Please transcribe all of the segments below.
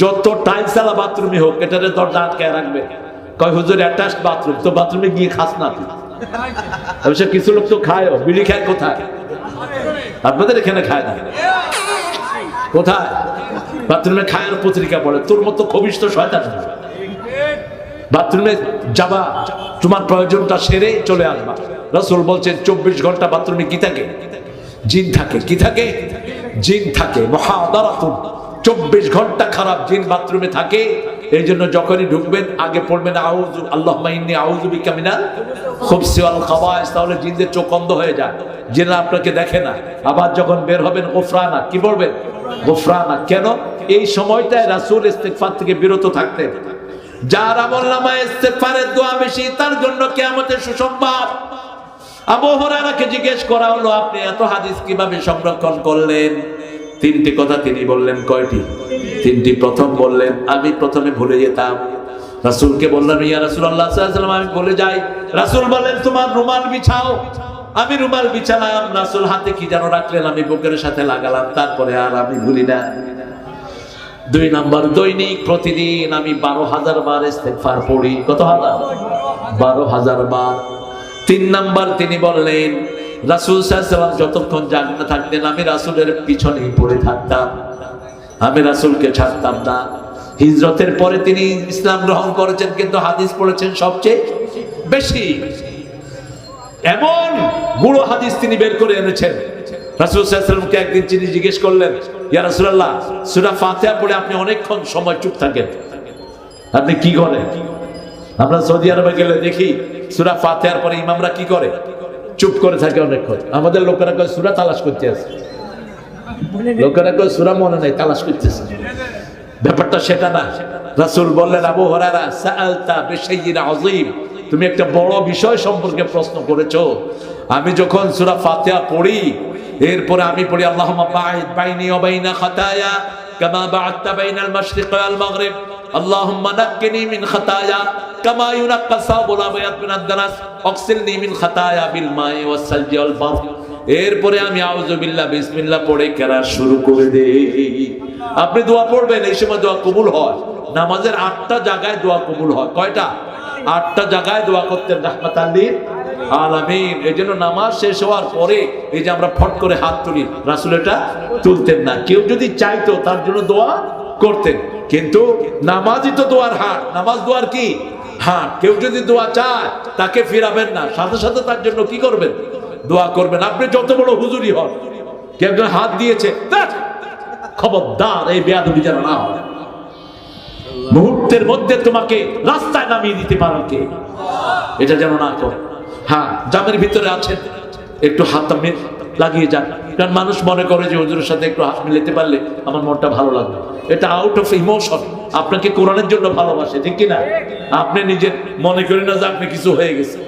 যত টাইলস আলা বাথরুমে হোক, এটারে দরজা আটকে রাখবে। কয়, হুজুর অ্যাটাচ বাথরুম তো বাথরুমে গিয়ে খাস না তুই? কিছু লোক তো খায় বিড়ি খায় কোথায়? আপনাদের এখানে খায় না। কোথায়? বাথরুমে খায়ের পত্রিকা পড়ে, তোর মতো খবিস তো শয়তান বাথরুমে যাবা, তোমার প্রয়োজনটা সেরে চলে আসবা। রসুল বলছেন, চব্বিশ ঘণ্টা বাথরুমে কি থাকে? জিন থাকে। কি থাকে? জিন থাকে। চব্বিশ ঘণ্টা খারাপ জিন বাথরুমে থাকে এই জন্য যখনই ঢুকবেন, আগে পড়বেন, আউযু আল্লাহ মাইন্নি আউযু বিকা মিনাল খুবসি ওয়াল তাহলে জিনদের চোখ অন্ধ হয়ে যায়। জিনরা আপনাকে দেখে না। আবার যখন বের হবেন, গোফরানা কি বলবেন? গোফরানা কেন? এই সময়টায় রাসূল ইস্তেগফার থেকে বিরত থাকতেন। যার আমল নামায় ইস্তেগফারের দোয়া বেশি, তার জন্য কিয়ামতের সুসংবাদ। আবু হুরায়রাকে জিজ্ঞেস করা হলো, আপনি এত হাদিস কীভাবে সংরক্ষণ করলেন? তিনটি কথা তিনি বললেন, কয়টি? তিনটি প্রথম বললেন, আমি প্রথমে ভুলে যেতাম। রাসুলকে বললাম, ইয়া আলাইহি ওয়াসাল্লাম, আমি ভুলে যাই। রাসূল বললেন, তোমার রুমাল বিছাও। আমি রুমাল বিছালাম, রাসূল হাতে কি যেন রাখলেন, আমি বুকের সাথে লাগালাম, তারপরে আর আমি ভুলি না। দুই নাম্বার, দৈনিক, প্রতিদিন আমি বারো হাজার বার ইস্তেগফার পড়ি। কত হাজার? বারো হাজার বার। তিন নাম্বার তিনি বললেন রাসুল সাল্লাম যতক্ষণ জাগনা থাকতেন, আমি রাসুলের পিছনেই পড়ে থাকতাম। আমি রাসুলকে ছাড়তাম না। হিজরতের পরে তিনি ইসলাম গ্রহণ করেছেন, কিন্তু হাদিস পড়েছেন সবচেয়ে বেশি। এমন গুড়ো হাদিস তিনি বের করে এনেছেন। রাসুল সাল্লামকে একদিন তিনি জিজ্ঞেস করলেন সূরা পড়ে আপনি অনেকক্ষণ সময় চুপ থাকেন। আপনি কি করেন? আমরা সৌদি আরবে গেলে দেখি, সূরা ফাতিহার পরে ইমামরা কি করে? চুপ করে থাকে অনেকক্ষণ। আমাদের লোকেরা কয়, সূরা তালাশ করতে আছে। লোকেরা কয়, সূরা মনে নাই, তালাশ করতেছে। ব্যাপারটা সেটা না। রাসুল বললেন, আবু হুরায়রা, সাআলতা বিশাইইন আযীম। তুমি একটা বড় বিষয় সম্পর্কে প্রশ্ন করেছ। আমি যখন সুরা ফাতিহা পড়ি, এরপরে আমি পড়ি আল্লাহ বাইনি ওয়া বাইনা খাতায়া কামা বা'আদতা বাইনাল মাশরিক ওয়াল মাগরিব। আল্লাহুম্মা নাক্কিনি মিন খাতায়া। এরপরে আমি আউযু বিল্লাহ বিসমিল্লাহ পড়ে কেরার শুরু করে দেই। আপনি দোয়া পড়বেন, এই সময় দোয়া কবুল হয়। নামাজের আটটা জায়গায় দোয়া কবুল হয়। কয়টা? আটটা জায়গায় দোয়া করতেন রাহমাত আলামিন। এই জন্য নামাজ শেষ হওয়ার পরে এই যে আমরা ফট করে হাত তুলি, রাসুল এটা তুলতেন না। কেউ যদি চাইতো তার জন্য দোয়া করতেন। কিন্তু নামাজই তো দোয়ার হাট নামাজ দোয়ার কি? হাট। কেউ যদি দোয়া চায়, তাকে ফিরাবেন না। সাথে সাথে তার জন্য কি করবেন? দোয়া করবেন। আপনি যত বড় হুজুরি হন, কেউ একজন হাত দিয়েছে খবরদার, এই বেয়াদবি যেন না হয়। মুহূর্তের মধ্যে তোমাকে রাস্তায় নামিয়ে দিতে পারো কে? এটা যেন না করে। হ্যাঁ জামের ভিতরে আছেন। একটু হাত লাগিয়ে যান। কারণ মানুষ মনে করে যে হজুরের সাথে একটু হাত মিলাতে পারলে আমার মনটা ভালো লাগবে। এটা আউট অফ ইমোশন আপনাকে কোরআনের জন্য ভালোবাসে, ঠিক কিনা? আপনি নিজের মনে করি না যে আপনি কিছু হয়ে গেছে।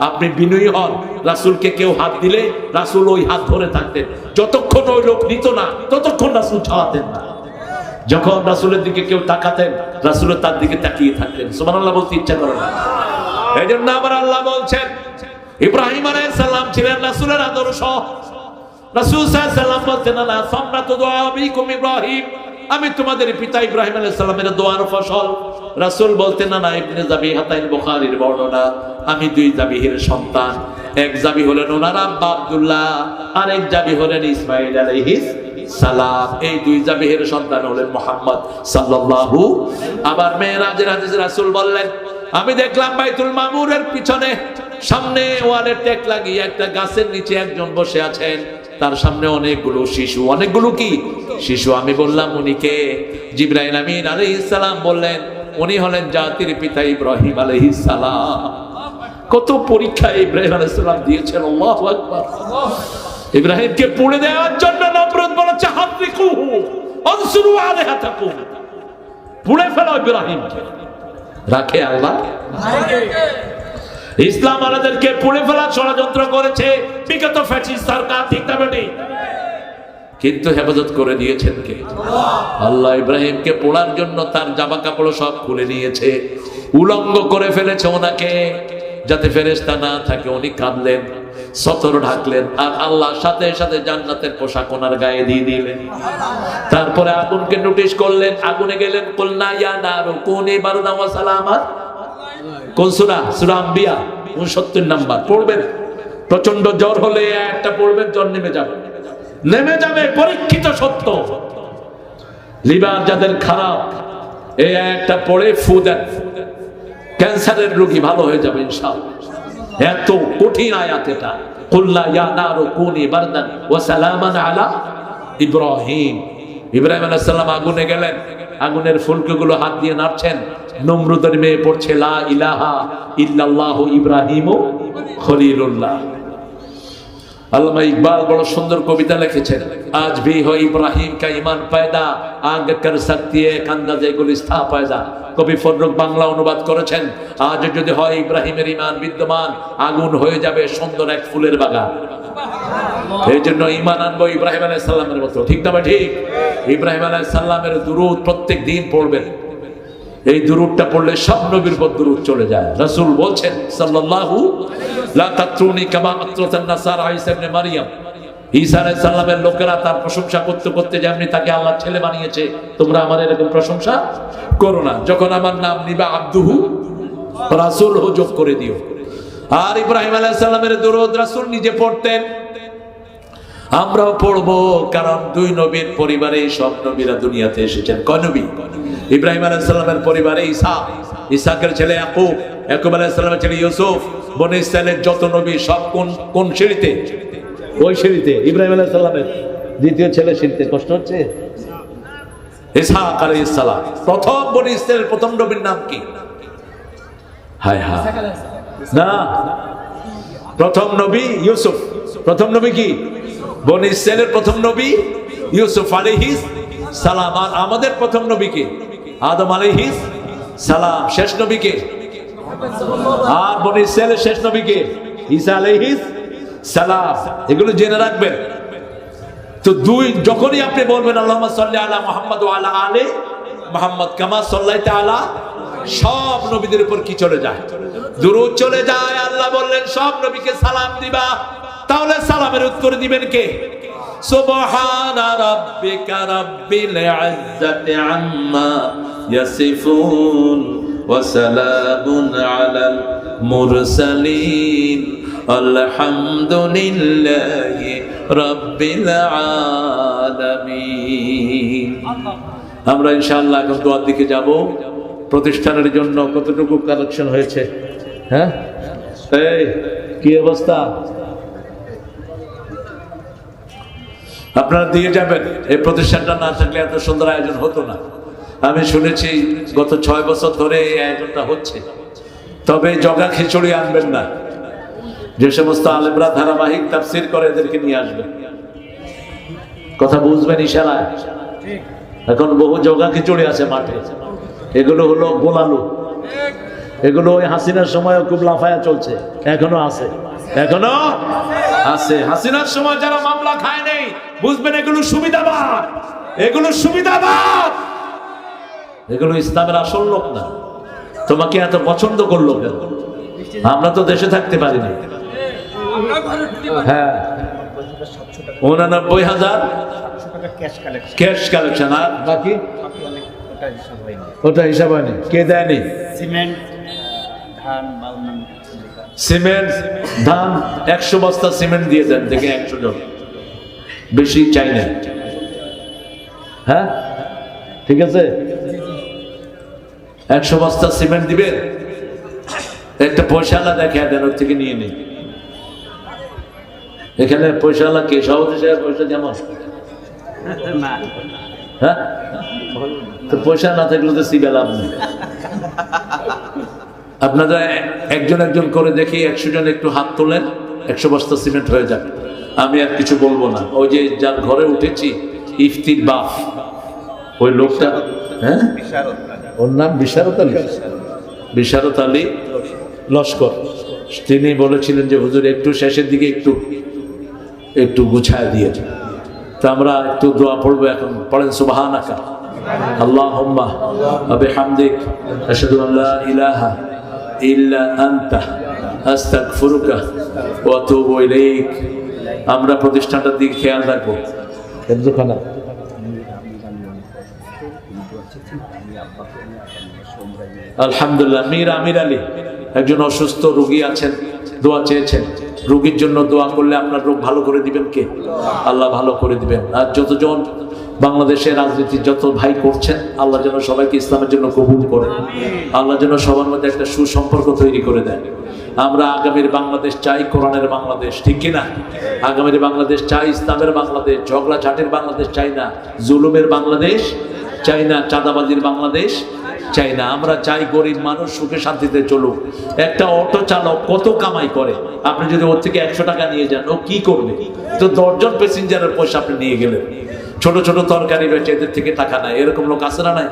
আপনি হন, রাসুলকে কেউ হাত দিলে রাসুল ওই হাত ধরে থাকতেন। যতক্ষণ ওই লোক নিত না, ততক্ষণ রাসুল ছাওয়াতেন না। যখন রাসূলের দিকে কেউ তাকাতেন রাসূলের তার দিকে তাকিয়ে থাকতেন। সুবহানাল্লাহ, বলতে ইচ্ছা করে না। এই জন্য আবার আল্লাহ বলছেন, ইব্রাহিম আলাইহিস সালাম ছিলেন রাসূলের আদর্শ। রাসূল সাল্লাম বলতেন, আলা সামরাতু দুআ ইব্রাহিম। আমি তোমাদের পিতা ইব্রাহিম আলাইহিস সালামের দোয়ার ফসল। রাসূল বলতেন, না না, ইবনে জাবিহাতাইন বুখারীর বর্ণনা। আমি দুই জাবিহের সন্তান। এক জাবি হলেন ওনার আব্বা আব্দুল্লাহ আর এক জাবি হলেন ইসমাঈল আলাইহিস সালাম। এই দুই জাবিহের সন্তান হলেন মোহাম্মদ সাল্লাল্লাহু আবার মেয়েরাজের হাদিসে রাসূল বললেন, আমি দেখলাম বাইতুল মামুরের পিছনে সামনে ওয়ালে টেক লাগিয়ে একটা গাছের নিচে একজন বসে আছেন। তার সামনে অনেকগুলো শিশু। অনেকগুলো কি? শিশু। আমি বললাম উনিকে জিব্রাইল আমিন আলাইহিস সালাম বললেন, উনি হলেন জাতির পিতা ইব্রাহিম আলাইহিস সালাম। কত পরীক্ষা ইব্রাহিম আলাইহিস সালাম দিয়েছেন, আল্লাহু আকবার। ইব্রাহিমকে পুড়ে দেওয়ার জন্য নমরুদ পুড়ে ফেলো রাখে আল্লাহ। ইসলাম পুড়ে ফেলার ষড়যন্ত্র করেছে। বিগত সরকার, ঠিক না কিন্তু হেফাজত করে দিয়েছেন কে? আল্লাহ ইব্রাহিমকে পোড়ার জন্য তার জামা কাপড় সব খুলে নিয়েছে। উলঙ্গ করে ফেলেছে ওনাকে। যাতে ফেরেস্তা না থাকে, উনি কাঁদলেন, সতর ঢাকলেন, আর আল্লাহর সাথে সাথে জান্নাতের পোশাক ওনার গায়ে দিয়ে দিলেন। তারপরে আগুনকে নোটিশ করলেন, আগুনে গেলেন, কলনা ইয়া কুনি সূরা? 69 নাম্বার, পড়বেন? প্রচণ্ড জ্বর হলে একটা পড়বেন, জ্বর নেমে যাবে। নেমে যাবে, পরীক্ষিত সত্য। লিভার যাদের খারাপ এই একটা পড়ে ফু দেন। ক্যান্সারের রোগী ভালো হয়ে যাবে ইনশাআল্লাহ। এত কঠিন আয়াত এটা। কুল্লা ইয়া নারু কুনি বারদান ওয়া সালামান আলা ইব্রাহিম। ইব্রাহিম আলাইহিস সালাম আগুনে গেলেন। আগুনের ফুলকগুলো হাত দিয়ে নাড়ছেন। নমরুদের মেয়ে পড়ছে, লা ইলাহা ইল্লাল্লাহু ইব্রাহিমু খলিলুল্লাহ। আল্লামা ইকবাল বড় সুন্দর কবিতা লিখেছেন, আজ ভি হয় ইব্রাহিম কা ইমান পায়দা আগ কর সকতি হে কান্দা জে গুলিস্তা পায়দা। কবি ফররুক বাংলা অনুবাদ করেছেন, আজ যদি হয় ইব্রাহিমের ইমান বিদ্যমান, আগুন হয়ে যাবে সুন্দর এক ফুলের বাগান। এই জন্য ইমান আনব ইব্রাহিম আলাইহিস সালামের মতো, ঠিক না ঠিক? ইব্রাহিম আলাইহিস সালামের দুরুদ প্রত্যেক দিন পড়বেন। এই দুরুদটা পড়লে সব নবীর পর দুরুদ চলে যায়। রাসূল বলছেন, সাল্লাল্লাহু লা তাত্রুনি কামা আত্রাতান নাসারা ঈসা ইবনে মারইয়াম ঈসা আলাইহিস সালামের লোকেরা তার প্রশংসা করতে করতে যেমনি তাকে আল্লাহ ছেলে বানিয়েছে, তোমরা আমার এরকম প্রশংসা করো না। যখন আমার নাম নিবা আব্দুহু, রাসূল হো যোগ করে দিও। আর ইব্রাহিম আলাইহিস সালামের দুরুদ রাসূল নিজে পড়তেন। আমরাও পড়ব, কারণ দুই নবীর পরিবারে সব নবীরা দুনিয়াতে এসেছেন। কয় নবী? ইব্রাহিম আলাইসাল্লামের পরিবারে ইসা ইসাকের ছেলে ইয়াকুব ইয়াকুব আলাইসাল্লামের ছেলে ইউসুফ, বনে ইসরায়েলের যত নবী, সব কোন কোন সিঁড়িতে? ওই সিঁড়িতে, ইব্রাহিম আলাইসাল্লামের দ্বিতীয় ছেলে সিঁড়িতে। কষ্ট হচ্ছে? প্রথম বনে প্রথম নবীর নাম কি? হায় হায়। না। প্রথম নবী ইউসুফ। প্রথম নবী কি? বনি ইসরায়েলের প্রথম নবী ইউসুফ আলাইহিস সালাম। আর আমাদের প্রথম নবী কে? আদম আলাইহিস সালাম, শেষ নবী কে আর বনি ইসরায়েলের শেষ নবী কে ঈসা আলাইহিস সালাম। এগুলো জেনে রাখবেন। তো দুই, যখনই আপনি বলবেন, আল্লাহুম্মা সাল্লি আলা মুহাম্মদ আলা আলি মুহাম্মদ কামা সাল্লাইতা আলা, সব নবীদের উপর কি চলে যায়? দুরুদ চলে যায়, আল্লাহ বললেন, সব নবীকে সালাম দিবা। তাহলে সালামের উত্তর দিবেন কে? সুবহান রাব্বিকা রাব্বিল ইজ্জাতি আম্মা ইয়াসিফুন ওয়া সালামুন আলাল মুরসালিন আলহামদুলিল্লাহি রাব্বিল আলামিন আমরা ইনশাআল্লাহ এখন দোয়ার দিকে যাব। প্রতিষ্ঠানের জন্য কতটুকু কালেকশন হয়েছে? হ্যাঁ? এই, কি অবস্থা? আপনারা দিয়ে যাবেন। এই প্রতিষ্ঠানটা না থাকলে এত সুন্দর আয়োজন হতো না। আমি শুনেছি গত ছয় বছর ধরে এই আয়োজনটা হচ্ছে। তবে জগা খিচুড়ি আনবেন না। যে সমস্ত আলেমরা ধারাবাহিক তাফসির করে এদেরকে নিয়ে আসবেন। কথা বুঝবেন ইশারা এখন বহু জগা খিচুড়ি আছে মাঠে। এগুলো হলো গোলালু এগুলো ওই হাসিনার সময় খুব লাফায়া চলছে। এখনও আছে। এখনও আছে। হাসিনার সময় যারা মামলা খায় নেই, বুঝবেন এগুলো সুবিধাবাদ। এগুলো সুবিধাবাদ। এগুলো ইসলামের আসল লোক না। তোমাকে এত পছন্দ করল কেন? আমরা তো দেশে থাকতে পারি না। হ্যাঁ। উনানব্বই হাজার ক্যাশ কালেকশন। আর বাকি? ওটা হিসাব হয়নি। কে দেয়নি? সিমেন্ট, ধান সিমেন্ট ধান একশো বস্তা সিমেন্ট দিয়ে দেন দেখে একশো জন। বেশি চাই না। হ্যাঁ? ঠিক আছে? একশো বস্তা সিমেন্ট দিবেন? একটা পয়সাওয়ালা দেখে দেন, ওর থেকে নিয়ে নিন। এখানে পয়সাওয়ালা কে? সভাপতি সাহেব পয়সা যেমন হ্যাঁ? পয়সা না থাকলে তো সিবে লাভ নেই। আপনারা একজন একজন করে দেখি, একশো জন একটু হাত তোলেন, একশো বস্তা সিমেন্ট হয়ে যাবে। আমি আর কিছু বলব না। ওই যে যার ঘরে উঠেছি, ইফতির বাফ, ওই লোকটা হ্যাঁ? ওর নাম বিশারত আলী। বিশারত আলী লস্কর। তিনি বলেছিলেন যে হুজুর একটু শেষের দিকে একটু একটু গুছায় দিয়েছে তো আমরা একটু দোয়া পড়ব এখন। পড়েন সুবহানাকা। আল্লাহুম্মা ওয়া বিহামদিক। আশহাদু আন লা ইলাহা ইল্লা আনতা। আস্তাগফিরুকা ওয়া আতুবু ইলাইক। আমরা প্রতিষ্ঠানটার দিকে খেয়াল রাখব। হেফজখানা আলহামদুলিল্লাহ, মীর আমির আলী একজন অসুস্থ রোগী আছেন, দোয়া চেয়েছেন। রোগীর জন্য দোয়া করলে আপনার রোগ ভালো করে দিবেন কে? আল্লাহ ভালো করে দিবেন। আর যতজন বাংলাদেশের রাজনীতি যত ভাই করছেন, আল্লাহ যেন সবাইকে ইসলামের জন্য কবুল করে। আল্লাহ যেন সবার মধ্যে একটা সুসম্পর্ক তৈরি করে দেন। আমরা আগামীর বাংলাদেশ চাই কোরআনের বাংলাদেশ, ঠিক কিনা? আগামীর বাংলাদেশ চাই ইসলামের বাংলাদেশ ঝগড়া ঝাটের বাংলাদেশ চাই না, জুলুমের বাংলাদেশ চাই না, চাঁদাবাজির বাংলাদেশ চাই না, আমরা চাই গরিব মানুষ সুখে শান্তিতে চলুক। একটা অটো চালক কত কামাই করে? আপনি যদি ওর থেকে একশো টাকা নিয়ে যান, ও কি করবে? তো দশজন প্যাসেঞ্জারের পয়সা আপনি নিয়ে গেলেন। ছোট ছোট তরকারি বেচে এদের থেকে টাকা নাই। এরকম লোক আছে না নাই?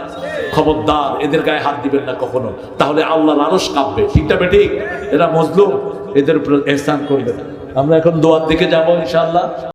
খবরদার, এদের গায়ে হাত দিবেন না কখনো। তাহলে আল্লাহ আরস কাঁপবে। ঠিকটা বেঠিক? এরা মজলুম। এদের উপর এহসান করবে আমরা এখন দোয়ার দিকে যাব ইনশাআল্লাহ।